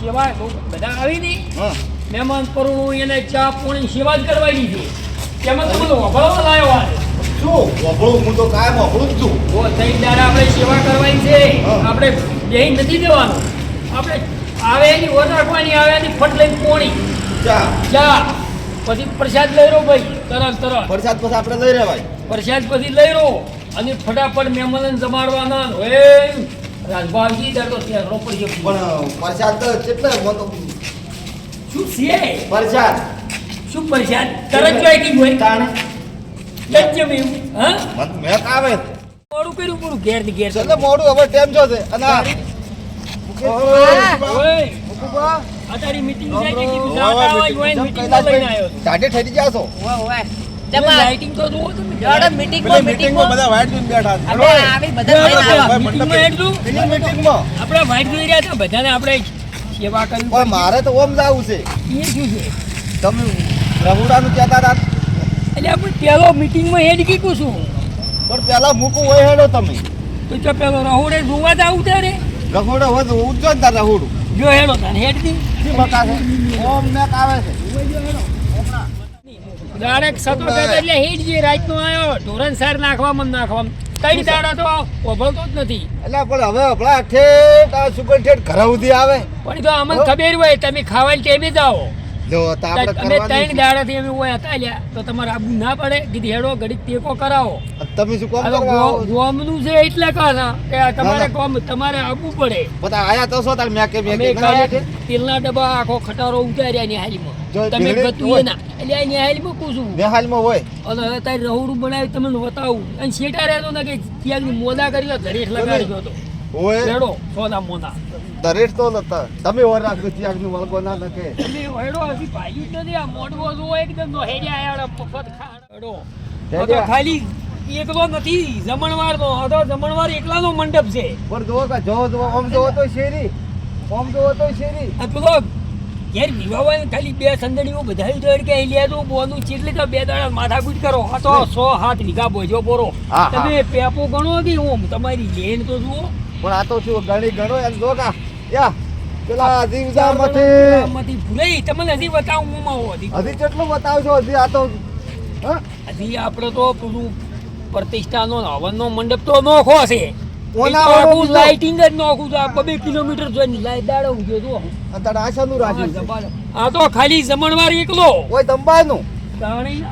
સેવા બધા આવી નહીં મહેમાન પરવું એને ચા પાણી સેવા જ કરવાની છે તેમાં તો બધું વફળો લાવ્યો આ શું? વફળું હું તો કાયમ વફળું જ છું. ઓ ત્રણ દાડા આપણે સેવા કરવાની છે. આપણે બેહી નથી દેવાનું. આપણે આવે એની ઓર રાખવાની આવે એની ફટ લઈને પોણી. ચા. ચા. પછી પ્રસાદ લઈ રહ્યો ભાઈ તરત તરત. વરસાદ પછી આપણે લઈ રહેવાય. પ્રસાદ પછી લઈ રહ્યો. અને ફટાફટ મહેમાનને જમાડવાના હવે રાજભાવજી દર તો ત્યાં રો પણ વરસાદ તો કેટલે મને તો શું છે? વરસાદ. શું પ્રસાદ તરત જોઈતી હોય તાણે. લજ્જમ એવું. હા? મન મેક આવે. મોડું કર્યું પૂરું ઘેરથી ઘેર. ચાલે મોડું. હવે ટાઈમ જો છે અને ઓય. મુકુબા, મીટિંગ કે કીધું હોય લઈને આવ્યો ઠરી જાશો. ઓય ઓય લાઇટિંગ તો જુઓ તમે માં બધા જોઈને બેઠા છે. આપણે આવી બધા થઈને આવો. એટલું પેલી meetingમાં. આપણે વાઇટ જોઈ રહ્યા હતા બધાને આપણે સેવા કરવી પણ મારે તો ઓમ જાવું છે. એ શું છે? તમે રઘુડાનું કહેતા હતા? એટલે આપણે પેલો મીટિંગમાં હેડ કીધું છું. પણ પેલા મૂકું હોય હેડો તમે. તો જો પેલો રહોડે જોવા જ આવું ત્યારે રઘુડો હોય તો ઉજ્જો ને તાર રઘુડું. જો હેડો તાને હેડ દી. શી બકા છે? ઓમ મેક આવે છે. ડાયરેક્ટ સતો કહેતો એટલે હેડ જે રાતનો આવ્યો ધોરણ સાર નાખવા મન નાખવા કઈ દાડા તો ઓભળતો જ નથી. એટલે પણ હવે આપણા ઠેઠ આ સુગર ઠેઠ ઘર સુધી આવે. પણ તો અમને ખબર હોય તમે ખાવાની ટેમે જ આવો જો તો આપણે અમે ત્રણ દાડાથી અમે હોય હતા લ્યા તો તમારે આબુ ના પડે કીધી હેડો ઘડી ટેકો કરાવો. તમે શું કામ કરવા ગોમનું છે એટલે કહે કે તમારે કોમ તમારે આબુ પડે. બધા આયા તો સો તાર મેકે કે મેકે ના ડબ્બા આખો ખટારો ઉતાર્યા ની હાલીમાં. તમે ગતું. ના એટલે આ મૂકું છું. પૂછું બેહાલમાં હોય. અને હવે તારી રહોડું બનાવી તમને બતાવું. અને શેટા રહેતો ને કે ત્યાંની મોદા કર્યો ધરેશ લગાડ્યો હતો ઓય રેડો સોના મોદા દરેક તો નતા. તમે ઓર રાખજો ત્યાગનું વળગો ના નકે. તમે હેડો હજી ભાઈ જ નથી. આ મોડવો જો એકદમ નો હેડ્યા આયા પફત ખાડો તો ખાલી એકલો નથી જમણવાર નો આ તો જમણવાર એકલાનો મંડપ છે. પર જો જો જો ઓમ જો તો શેરી. ઓમ જો તો શેરી. આ પેલો ઘેર વિવાહ ખાલી બે સંદડીઓ બધા જોડ કે લે તો બોનું ચીટલી તો બે દાડા માથાકૂટ કરો. આ તો સો હાથ વીઘા બોજો બોરો. તમે પેપો ગણો કે ઓમ? તમારી લેન તો જુઓ. પણ આ તો શું ગણી ગણો એમ જો કા. યા પેલા જીવજા મથે આમાંથી ભૂલાઈ. તમને હજી બતાવું હું માં હજી. હજી કેટલું બતાવજો હજી આ તો હા? હજી આપણે તો પેલું પ્રતિષ્ઠાનો ને હવનનો મંડપ તો નોખો છે. ઓના એ તો આખું વાળો લાઇટિંગ જ નોખું છે. બે કિલોમીટર જોઈને લાઈટ દાડો ઊંઘ્યો જો અત્યારે આશાનું રાખ્યું આ તો ખાલી જમણવાર એકલો. ઓય તંબાનું તાણી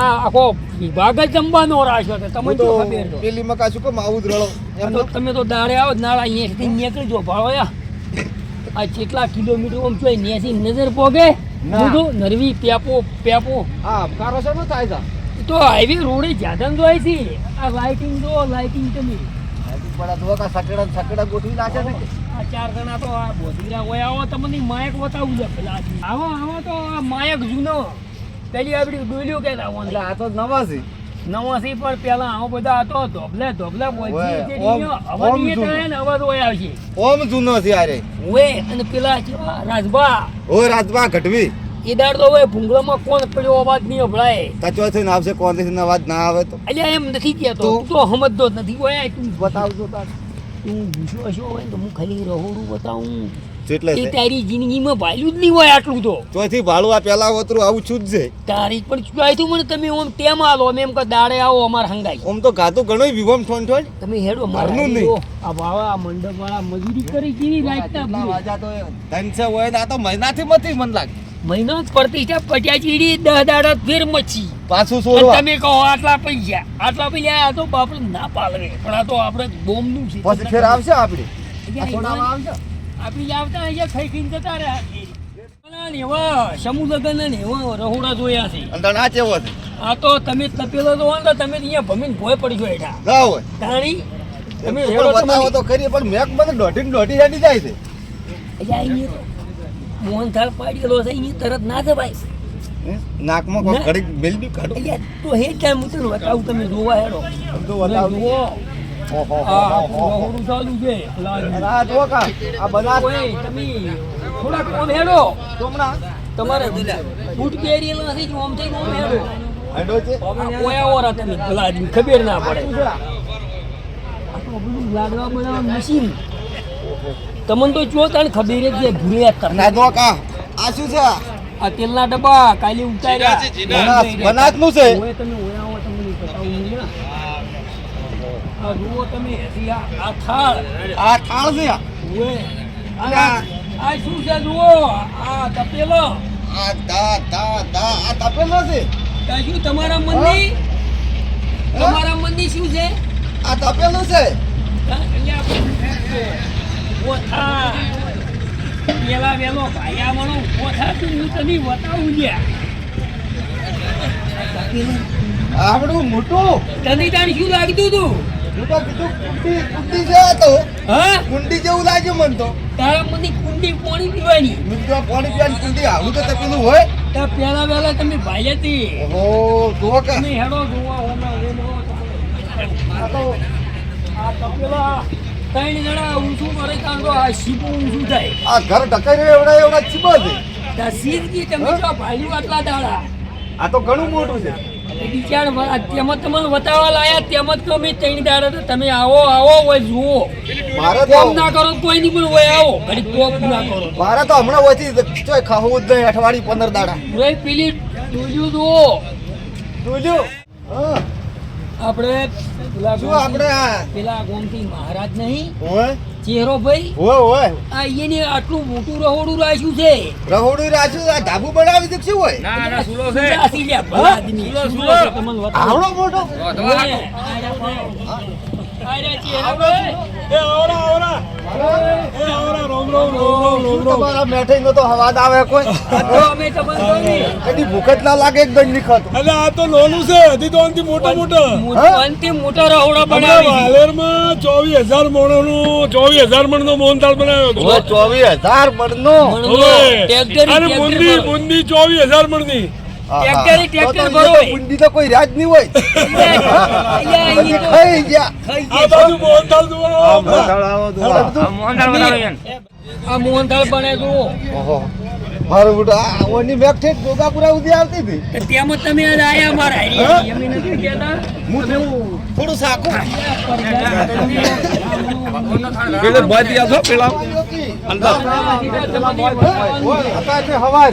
આ આખો વિભાગ જ જમવાનો રાખ્યો છે. તમને તો ખબર પેલી મકા શું કેમ આવું જ એમ તો તમે તો દાડે આવો નાળા અહીંયાથી નીકળી જો ભાળો યા આ કેટલા કિલોમીટર આમ જોઈ ન્યાથી નજર પોગે. નરવી પ્યાપો પ્યાપો. હા કારો શેનો થાય છે. તો હાઈવે રોડે જ્યાદા જોઈ છે. આ લાઇટિંગ જો લાઇટિંગ તમે. પણ આ જો કા સકડા સકડા ગોઠવી નાખે છે આ ચાર જણા તો આ બોધીરા હોય આવો તમને માયક બતાવું છે પેલા આવો આવો તો આ માયક જૂનો. પેલી આપડી ડોલ્યો કે એટલે આ તો નવા છે નવાસી પણ પેલા આવો બધા હતો ધોબલે ધોબલે બોલતી જે ઓમ- ડીયો, અવાજ ઈ થાય ને અવાજ ઓય આવશે. ઓમ જૂનો છે યારે ઓય અને પેલા ઓય રાજબા ઘટવી દાડ તો હવે ભૂંગળામાં કોણ પડ્યો અવાજ નહીં સંભળાય કચો થઈને આવશે કોણ થઈને અવાજ ના આવે તો. એટલે એમ નથી કહેતો. તો? તું સમજતો જ નથી. ઓય તું બતાવજો તાર. તું ગુસ્સો હશો હોય તો હું ખાલી રહોડું બતાવું. એટલે એ તારી જિંદગીમાં ભાલ્યું જ નહીં હોય આટલું તો. ચોથી ભાળું આ પેલા વતરું આવું છું જ છે. તારીખ પણ ચૂકાય તું મને? તમે ઓમ તેમ આલો અમે એમ કે દાડે આવો અમારે હંગાઈ. ઓમ તો ગાતો ઘણો વિવમ ઠોન ઠોન. તમે હેડો મારનું નહીં. આ બાવા આ મંડપ વાળા મજૂરી કરી કેવી કેટલા વાજા તો ધન છે હોય આ તો મહિનાથી મથી મન લાગે. મહિનો જ પ્રતિષ્ઠા પટ્યા ચીડી દહ દાડા ફેર મચી. પાછું અને તમે કહો આટલા પૈસા આટલા પૈસા આ તો બાપડે ના પાલવે પણ આ તો આપણે બોમનું છે. પછી ફેર આવશે આપડી આ આપણી આવતા અહીંયા ખાઈ ખાઈને જતા રહ્યા એવા સમુદ્ર ને એવા રહોડા જોયા છે. અને આ છે? તો તમે તપેલો તો વાંધો તમે અહીંયા ભમીને ભોય પડી ગયો હેઠા. ના તાણી તમે તમે હેડો તો ખરી પણ મેક મને દોઢી જાય છે. અહીંયા મોહનથાળ પાડેલો છે અહીંયા તરત ના જવાય. નાકમાં કોઈ ઘડી મેલડી કાઢો. તો હે ટાઈમ હું તને બતાવું તમે જોવા હેડો. તો બતાવો. ઓહો, ઓહો. ચાલુ છે આ જો કા આ બનાસ તમે થોડાક ઓમ હેડો. ચોમણા તમારે બૂટ પહેરેલા નથી ઓમ થઈ ઓમ હેડો. હેડો છે. ઓયા ઓરા તમે પેલા ખબર ના પડે. આ? તો બધું લાડવા બનાવવાનું મશીન તમને તો ચો તને ખબર જ છે ભૂલ્યા તમે ના જો કા. આ શું છે? આ તેલના ડબ્બા કાલે ઉતાર્યા. બનાસ છે? ઓય તમે ઓયા હો તમને બતાવું નહીં ને. આ જુઓ તમે આ થાળ. આ થાળ છે? આ ઓય આ આ શું છે જુઓ? આ તપેલો. આ દા દા દા. આ તપેલો છે? કાજુ શું તમારા મનની? તમારા મનની શું છે? આ તપેલો છે? કોથા પેલા વેલો ભાયા મનો કોથા તું હું આવડું મોટું તને લાગતું તું કુંડી જેવું લાગ્યું મને તો તારા મનની કુંડી પાણી પીવાની પાણી પીવાની કુંડી આવું તો પેલું હોય ત્યાં પેલા વેલા તમે ભાઈ હતી હેડો જોવા તો આ તપેલા ત્રણ જણા ઊંચું કરે કારણ આ શીપો ઊંચું થાય આ ઘર ઢકાઈ એવડા એવડા ચીબા છે તમે જો ભાલ્યું આટલા દાડા. આ તો ઘણું મોટું છે. બિચાર તેમાં તમને બતાવવા લાયા તેમાં જ તમે ત્રણ દાડા તમે આવો આવો હોય જુઓ. મારે તો ના કરો કોઈ નહીં પણ હોય આવો. ઘડી ના કરો. મારે તો હમણાં હોયથી ચોય ખાવું જ નહીં અઠવાડિયું પંદર દાડા. પેલી જોયું જુઓ. જોજો હા. આપણે પેલા શું આપણે આ? પેલા ગોમતી મહારાજ નહીં. હોય ચહેરો ભાઈ. હોય હોય આ એને આટલું મોટું રહોડું રાખ્યું છે. રહોડું રાખ્યું આ ધાબુ બનાવી દીધું શું હોય? ના ના સુલો છે. આસી ભલા આદમી સુલો બતાવું. આવડો મોટો. મેઠાઈ તો હવાદ આવે કોઈ. આ તો અમે તમને જોઈ. કદી ભૂખ જ ના લાગે એક દંડ ખાતો એટલે આ તો નાનું છે હજી તો આનાથી મોટા મોટા. મોટું મોટા રહોડા હમણાં બનાવી છે. ચોવીસ હજાર મણનું ચોવીસ હજાર મણનો મોહનથાળ બનાવ્યો હતો. ચોવીસ હજાર મણ નો અને બુંદી બુંદી ચોવીસ હજાર મણની. ટ્રેક્ટરે ટ્રેક્ટર ભરો. ઈ તો કોઈ રાજ નહીં હોય. ખાઈ ગયા. આ બાજુ મોહનથાળ જોવા આવો. આ મોહનથાળ બને જુઓ ઓહો. મારું બેટા આ ઓની બેક ઠેક જોગાપુરા ઉધી આવતી હતી. તેમ તમે આજ આયા મારા હારી. એમ નથી કેતા હું થોડું સાકો. પેલે બાજી આસો પેલા. અંદર હતા છે હવાર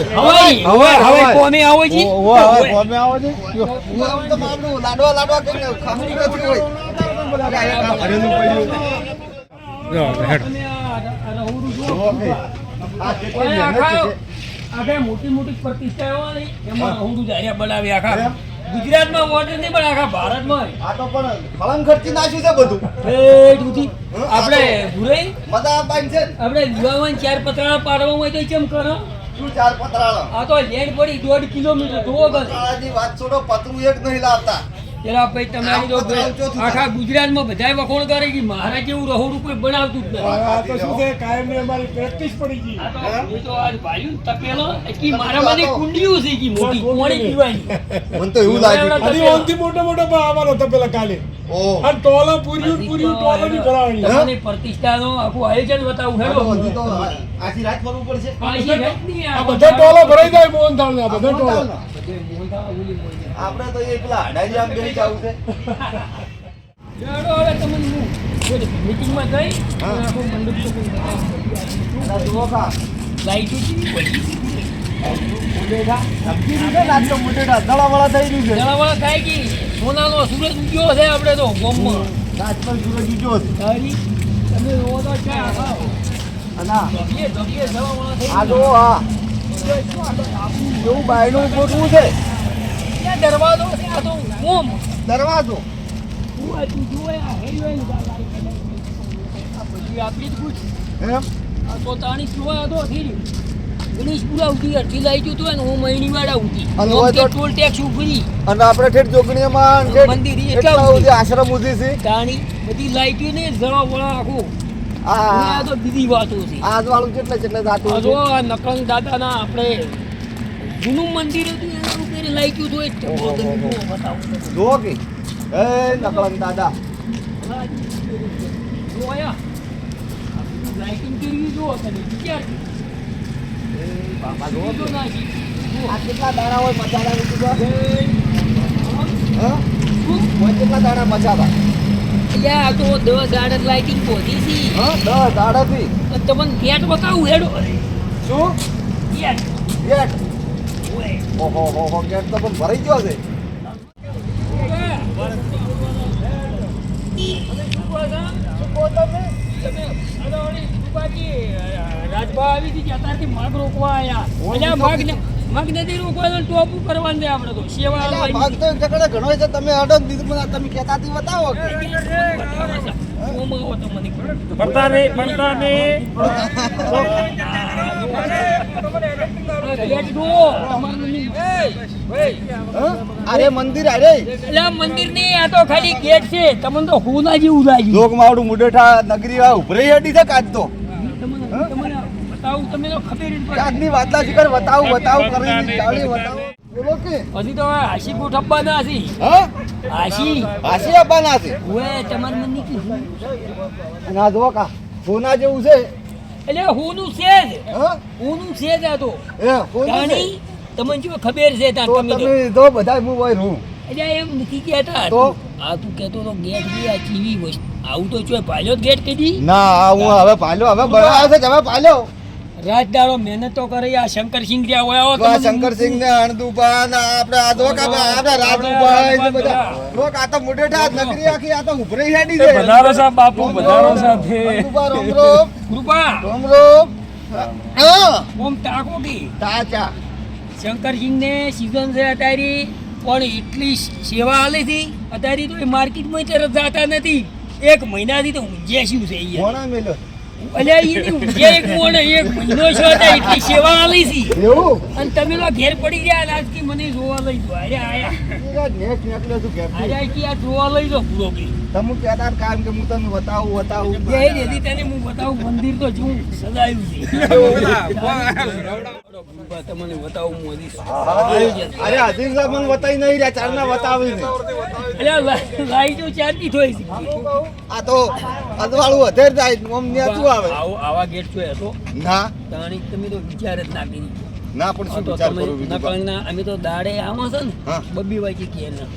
હવાર હવાર કોમે આવો જી? ઓ હવાર કોમે આવો છે? હું આમ તો મામલું લાડવા લાડવા કરીને ખાવું નથી હોય. આ ભરેલું પડ્યું. તમે આ- આ રહોડું જુઓ. જુઓ કે આ કેટલી મહેનત છે. આખા મોટી મોટી પ્રતિષ્ઠાઓ એમાં રહોડું જાહેર બનાવી આખા ગુજરાતમાં વોટર નહીં પણ આખા ભારતમાં. આ તો પણ ફળંગ ખર્ચી નાખ્યું છે બધું. એ સુધી. આપણે ભુરાઈ? મજા બાંધ છે. આપણે યુવાન ચાર પતરાળા પાડવામાં હોય તો કેમ કરો? શું ચાર પતરાળા? આ તો લેન્ડ પડી દોઢ કિલોમીટર જોવો બસ. વાત છોડો પતરું એક નહીં લાવતા. પેલા ભાઈ તમારી તો આખા ગુજરાતમાં બધાય વખોણ કરે કે મારા જેવું રહોડું કોઈ બનાવતું જ નથી. આ તો શું છે? કાયમની અમારી પ્રેક્ટિસ પડી ગઈ. હું તો- આજ ભાઈ ને તપેલો કે મારા મને કુંડીયું છે કે મોટી પાણી પીવાની. મને તો એવું લાગ્યું. અરે ઓનથી મોટો મોટો ભાવ અમારો તપેલા પેલા કાલે. ઓહ અને ટોલા પૂર્યું પૂર્યું ટોલા ની ભરાવાની. આખું આયોજન બતાવું હેડો આખી રાત ફરવું પડશે. પાછી રાત નહીં આ બધા ટોલા ભરાઈ જાય મોહનથાળ ના બધા ટોલા. બધે મોઢા ઓલી મોઢા. આપણે તો એકલા અડાજી આમ બેસી જવું છે. હેડો હવે તમને હું. મીટિંગમાં જઈ આખો મંડપ જુઓ કા લાઈટો એવું બાયણું ગોઠવું છે. દરવાજો છે આ તો ઓમ દરવાજો. આ તું જુએ આ હેડવેન આ પછી આપણી જ પૂછ એમ? આ તો તાણી આ તો થેરી ગણેશપુરા ઉઠી અઠી લાઈટ હતું ને હું મહિની વાળા ઉઠી અને ટોલ ટેક્સ ઉભરી. અને આપણે ઠેઠ જોગણીમાં મંદિર એટલા. સુધી આશ્રમ ઉધી છે. તાણી બધી લાઈટો ને જળા વળા આખું. આ તો બીજી વાતો છે. આજ વાળું કેટલા કેટલે જાતું જો આ નકળંગ દાદાના આપણે જૂનું મંદિર હતું લાઈટો તો ઓહો. ગયો બતાવું જુઓ કે. એ નકળંગ દાદા. જો આયા. લાઇટિંગ કરવી જો તમે. વિચારજો એ જુઓ જો નાખી. આ કેટલા દાણા હોય મસાલા જય. હા? શું? કેટલા દાણા મસાલા આ તો દસ દાડે લાઇટિંગ પહોંચી હતી હા દસ અને તમને ગેટ બતાવું હેડો. શું? ગેટ. ગેટ. ઓય. ઓહો હો હો ગેટ તો પણ ભરાઈ ગયો છે. રાજભા આવી હતી અત્યારથી મગ રોકવા આયા મગ મગ નથી રોકવાનું ટોપું કરવાનું છે આપણે તો. સેવા અલા, તો જગડે ઘણો છે તમે અડો દીધું મને તમે કેતાથી બતાવો ઓમાં અરે મંદિર અરે. એટલે મંદિર નહીં આ તો ખાલી ગેટ છે. તમને તો હુના જેવું લાગ્યું. લોક માવડું મુડેઠા નગરી આ ઉભરી હેડી છે કાજ તો. તમને તમને તો ખબર જ પડે. આજની વાતલા શિખર બતાવું બતાવું કરી ચાલી બતાવો. બોલો કે. હજી તો હવે હાસી ગોઠવવાના હશે હા? હાસી હાસી આપવાના છે. ઓએ તમારે મને જો કા. સોના જેવું છે. એટલે હુનું છે જ હા? હુનું છે જ આ તો કોઈ જાણી તમને જો ખબર છે તાર તો તમે તો. તમે તો બધા હું હોય હું. એટલે એમ નથી કહેતા. તો? આ તું કહેતો તો ગેટ બી આ ચીવી વસ્તુ. આવું તો ચોય પાલ્યો ગેટ કીધી? ના હું હવે પાલ્યો હવે બરાબર છે હવે પાલ્યો રાજદારો મહેનત તો કરે આ શંકરસિંહ જ્યાં હોય આવો તો શંકરસિંહ ને અણદુબા ને આપણે આ જો કા રાજુભાઈ બધા. જો આ તો મુડેઠા નગરી આખી આ તો ઉભરી હેડી છે. બધારો સાહેબ બાપુ બધારો સાહેબ અણદુબા રોમ રોમ. કૃપા. રોમ રોમ. હા. ઓમ તાકો કી. તાચા. શંકરસિંહ ને સીઝન છે અત્યારે પણ એટલી સેવા આલી હતી અત્યારે તો એ માર્કેટમાં તરત જાતા નથી. એક મહિનાથી તો ઊંઝ્યા શું છે અહીંયા. અલ્યા એની ઊંઝ્યા એક મોણે એક મહિનો છે અત્યારે એટલી સેવા આલી છે એવું અને તમે તો ઘેર પડી ગયા આજથી મને જોવા લઈ દો અરે આયા નેક નેકલે શું કે અરે આ આ જોવા લઈ દો પૂરો કી તમે કહેતા કામ કે હું તમને બતાવું બતાવું તને હું બતાવું મંદિર તો જું સદાયું છે તમને બતાવું મોદી અરે હજી સાહેબ મને બતાવી નહીં રહ્યા ચારના બતાવી ને અલ્યા ચાલતી થોઈ આ તો અજવાળું વધેર જાય આમ નેતું આવે? આવા ગેટ જો હતો ના. તાણી તમે તો વિચાર જ ના કરી. ના પણ શું વિચાર કરું બીજું કાંઈ? અમે તો દાડે આવો છે ને. બબ્બી વાંચી કે ના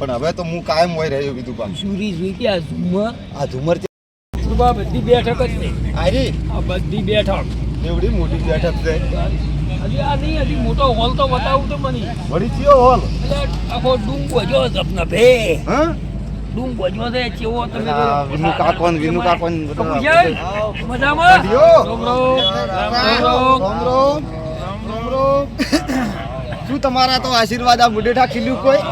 પણ હવે તો હું કાયમ હોય રહ્યો બીજું કામ. સુરી જોઈ કે આ ઝુમર? આ ઝુમર બધી બેઠક જ નહીં આ બધી બેઠક. એવડી મોટી બેઠક છે. હજી આ નહીં હજી મોટો હોલ તો બતાવું તો મને. વળી ચિયો હોલ? આખો ડુંગ બોજો સપના ભે. હા? ડુંગ બોજો છે ચેવો તમે વિનુ કાકોન વિનુ કાકોન મજામાં? ઢીયો. રોમ રોમ, રામ રામ. રામ શું તમારા તો આશીર્વાદ આ બુડેઠા ખીલ્યું કોઈ?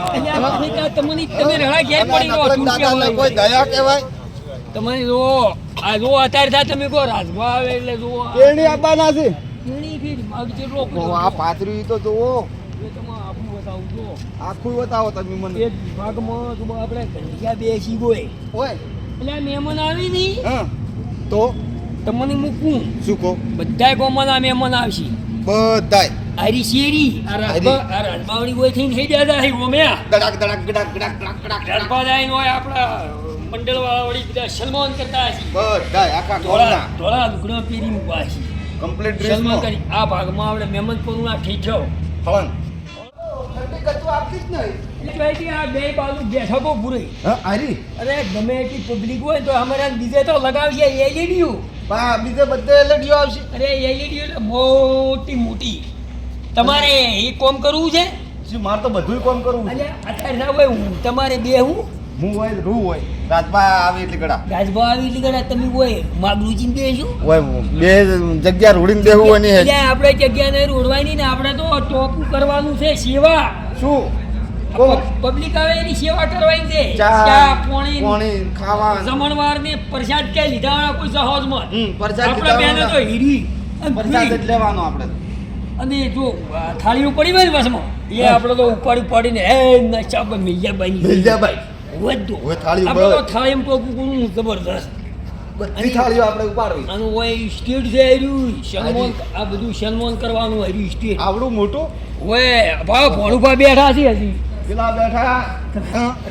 તમે રડા ઘેર પડી ગયો કોઈ દયા કહેવાય? તમે જો આ જો અત્યારે તમે કહો રાજભા આવે એટલે જો કેણી આપવાના છે? કેણી ફીર મગ જેટલો આ પાતરી તો તમે આખું જો આખું બતાવો તમે મને. એક વિભાગમાં જો આપણે ઘંટિયા બેસી ગોય હોય એટલે આ મહેમાન આવી નહીં. હા. તો? તમને મૂકું. શું કહો? બધાય ગોમાના મહેમાન આવશે. બધાય. આરી શેરી આ રાજભાવડી ગોય થઈને થઈ જતા હે ગોમ્યા. ગડાક ગડાક ગડાક ગડાક ગડાક ગડાક ગડાક. રાજભા જાય હોય આપણા મંડળ વાળા વળી બધા સલમાન કરતા હશે. બધા આખા ઢોળા ઢોળા લુગડા પહેરી મૂકવા હશે. કમ્પ્લીટ ડ્રેસમાં કરી. આ ભાગમાં આપણે મહેમાન કોનું આ ઠીઠો ફળન બધે મોટી મોટી. તમારે એ કોમ કરવું છે? મારે તો બધુંય કોમ કરવું છે. અત્યારે ના હોય હું તમારે બે હું? હું હોય રૂ હોય. રાજભા આવે એટલે ગડા. રાજભાવ આવી એટલે ગળા તમે હોય માગલું બેસું હોય બે જગ્યા રોડીને બેહવું હોય નહીં એટલે આપણે રોડવાની ને આપણે તો ટોપું કરવાનું છે સેવા. શું? પબ્લિક આવે એની સેવા કરવાની છે. ચા ચા પાણી પાણી ખાવા જમણવાર ને પ્રસાદ કે લીધા કોઈ હમ, પ્રસાદ આપણે બેને તો હીરી અને પ્રસાદ જ લેવાનો આપણે. અને જો આ થાળીઓ પડી હોય ને બસમાં એ આપણે તો ઉપાડી પાડીને હે નશા પર મિલ્યા બની મિલજાભાઈ વધુ. હવે થાળીઓ આપણે તો. થાળીમાં ટોપું કરવું જબરદસ્ત બધી થાળીઓ આપણે ઉપાડવી. આનું હોય સ્ટેટ છે હર્યું સન્માન આ બધું સન્માન કરવાનું હર્યું સ્ટેટ આવડું મોટું? હોય ભાવ ભોણુભા બેઠા છે હજી. પેલા બેઠા.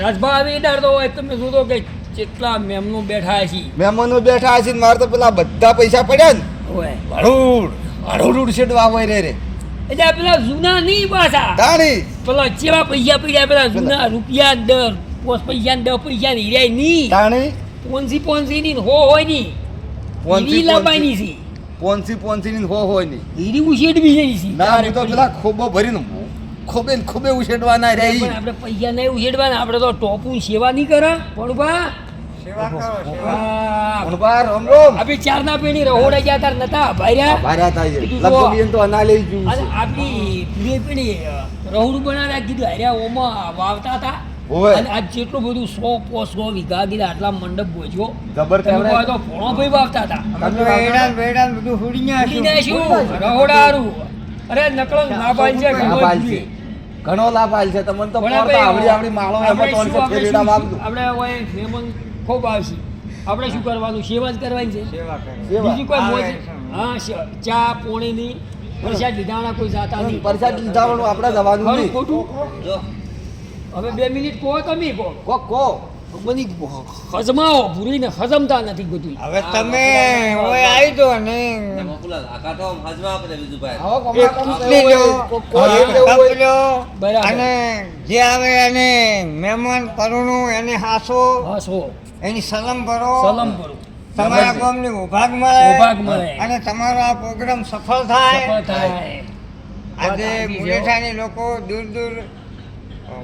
રાજભા આવી ડરતો હોય તમે જોતો કે કેટલા મેમનો બેઠા છે. મહેમાનો બેઠા છે ને મારે તો પેલા બધા પૈસા પડ્યા ને. હોય હળુડ હળુડ શેડવા હોય રે રે. એટલે પેલા જૂના નહીં પાછા. તાણી. પેલા ચેવા પૈસા પડ્યા પેલા જૂના રૂપિયા દર. પોસ પૈસા ને દસ પૈસા ની હિરાયની. તાણી? પોનસી પોનસી ની હો હોયની. પોનસી લાવવાની છે. પોનસી પોનસી ની હો હોયની. હીરી ઉછેડવી જઈ છે. ના હું તો પેલા ખોબો ભરીને ખોબે ને ખોબે ઉછેડવાના રે પણ આપણે પૈસા નહીં ઉછેડવાના આપણે તો ટોપું સેવા નહીં કરે. પણ બા બા રમ રમ. આપણે ચારના પેણી રહોડા ગયા તાર નતા ભાર્યા ભાર્યા થાય લગભગ. તો અના લઈ પેણી રહોડું બનાવ્યા કીધું હાર્યા ઓમાં વાવતા હતા. અને આજ જેટલું બધું સો પોસ વીઘા કીધા આટલા મંડપ ભોજ્યો જબર તમે કહો તો ભોણો ભાઈ વાવતા હતા. તમે વાવતા ઉડીને શું રહોડારું અરે નકળો નાબાલ છે ઘણો લાભ આલ છે. તમને તો ભણા પડતા ભાઈ, આવડી આવડી માળો એમાં આપણે હોય ખૂબ આવશે. આપણે શું કરવાનું? સેવા જ કરવાની છે. સેવા. બીજી કોઈ મોજ હા ચા પોણીની પ્રસાદ લીધાના કોઈ જાતા નહીં. પરસાદ લીધા વાળું આપણે જવાનું નહીં. ખોટું? હવે બે મિનિટ કહો તમે કહો. કો કો બની હજમાઓ ભૂરીને હજમતા નથી બધું હવે તમે ઓય આવી દો ને. અને જે આવે એને મહેમાન પરુણું એને હાસો. હાસો. એની સલમ ભરો સલમ કરો. તમારા ગામની ઉભાગ મળે. ઉભાગ મળે. અને તમારો આ પ્રોગ્રામ સફળ થાય. સફળ થાય. આજે. મુલેઠાની લોકો દૂર દૂર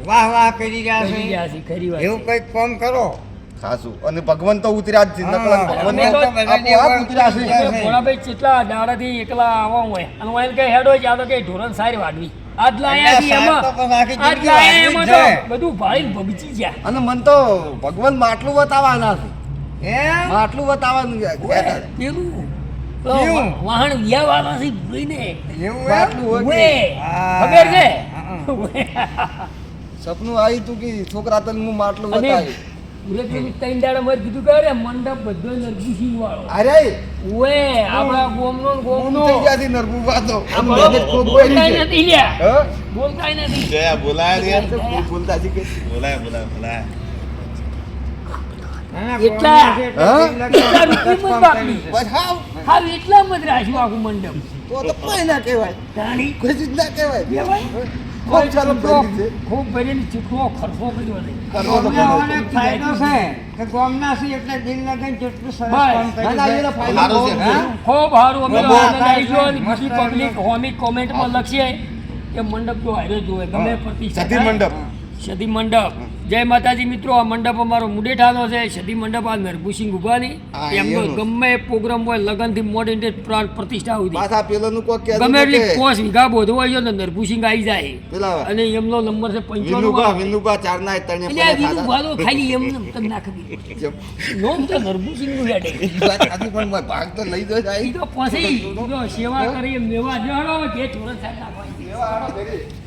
વાહ વાહ કરી રહ્યા છે. ખરી વાત એવું. કંઈક કામ કરો. ખાસું અને ભગવાન તો ઉતર્યા જ છે હા, નકલન ભગવાન. ઉતર્યા છે. ભોળાભાઈ કેટલા દાડાથી એકલા આવા હોય? અને એને કઈ હેડો જ આ તો કઈ ઢોરણ સારી વાડવી. અને મન તો ભગવાન માટલું બતાવવાના છે. એમ માટલું બતાવવાનું. પેલું. કેવું? વાહણ છે ભૂલીને માટલું હોય. ખબર છે. સપનું આવ્યું તું કે છોકરા તને હું માટલું બતાવી ત્રણ દાડા મારે કીધું કે અરે મંડપ બધો વાળો અરે આપણા ગોમનો ગોમનો. થઈ ગયા નરગું વાતો. નથી લ્યા? નથી. જયા બોલાય બોલાય બોલાય બોલાય. એટલા. એટલે આખું મંડપ. તો તો કોઈ ના કહેવાય. કોઈ ના કહેવાય. કહેવાય? ખૂબ ભરીને ખર્ચો કર્યો. ફાયદો છે. કે ગામના છે એટલે દિલ જેટલું સરસ કામ કર્યું? ખૂબ સારું. અમે બીજી પબ્લિક હોમી કોમેન્ટમાં લખીએ કે મંડપ જો હારે જોવે ગમે પ્રતિ સતી મંડપ. સતી મંડપ. જય માતાજી મિત્રો આ મંડપ અમારો મુડેઠાનો છે. સતી મંડપ આ નરભુસિંહ ઉભાની એમનો. ગમે પ્રોગ્રામ હોય લગનથી મોડી પ્રાણ પ્રતિષ્ઠા સુધી. પાછા પેલાનું કોક કે ગમે એટલી કે પોસ વીઘા હોય ને નરભુસિંહ આવી જાય. અને એમનો નંબર છે પંચાણું વિનુભા વિનુભા ચારના ત્રણે એટલે આ પડ્યા વિનુ ખાધા. ભાલો ખાલી એમ તમને ના ખબી નોમ તો નરભુસિંહનું હેડે. સાચી પણ ભાગ તો લઈ જાય. તો પછી સેવા કરી મેવા જણો જે થોડા થાય. એવા હારો ભેગી.